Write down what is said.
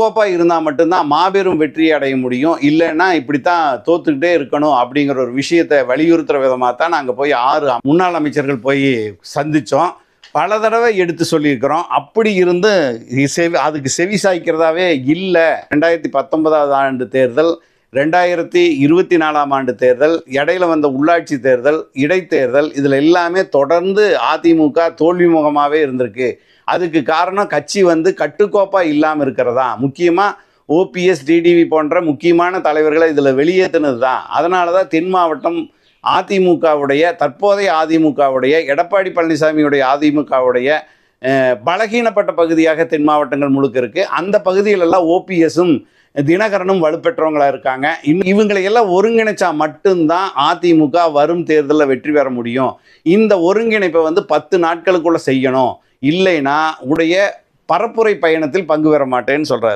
கட்டுக்கோப்பாக இருந்தால் மட்டும்தான் மாபெரும் வெற்றி அடைய முடியும். இல்லைன்னா இப்படித்தான் தோத்துக்கிட்டே இருக்கணும் அப்படிங்கிற ஒரு விஷயத்தை வலியுறுத்துகிற விதமாக தான் நாங்கள் போய் ஆறு முன்னாள் அமைச்சர்கள் போய் சந்தித்தோம் பல தடவை எடுத்து சொல்லியிருக்கிறோம். அப்படி இருந்து செவி அதுக்கு செவி சாய்க்கிறதாவே இல்லை. ரெண்டாயிரத்தி பத்தொன்பதாவது ஆண்டு தேர்தல் ரெண்டாயிரத்தி இருபத்தி நாலாம் ஆண்டு தேர்தல் இடையில வந்த உள்ளாட்சி தேர்தல் இடைத்தேர்தல் இதில் எல்லாமே தொடர்ந்து அதிமுக தோல்வி முகமாகவே இருந்திருக்கு. அதுக்கு காரணம் கட்சி வந்து கட்டுக்கோப்பாக இல்லாமல் இருக்கிறதா? முக்கியமாக ஓபிஎஸ் டிடிவி போன்ற முக்கியமான தலைவர்களை இதில் வெளியேற்றினது தான் அதனால தான் தென் மாவட்டம் அதிமுகவுடைய தற்போதைய அதிமுகவுடைய எடப்பாடி பழனிசாமியுடைய அதிமுகவுடைய பலகீனப்பட்ட பகுதியாக தென் மாவட்டங்கள் முழுக்க இருக்குது அந்த பகுதிகளெல்லாம் ஓபிஎஸும் தினகரனும் வலுப்பெற்றவங்களாக இருக்காங்க. இன்னும் இவங்களை எல்லாம் ஒருங்கிணைச்சா மட்டும்தான் அதிமுக வரும் தேர்தலில் வெற்றி பெற முடியும். இந்த ஒருங்கிணைப்பை வந்து பத்து நாட்களுக்குள்ளே செய்யணும். இல்லைன்னா உடைய பரப்புரை பயணத்தில் பங்கு பெற மாட்டேன்னு சொல்கிறார்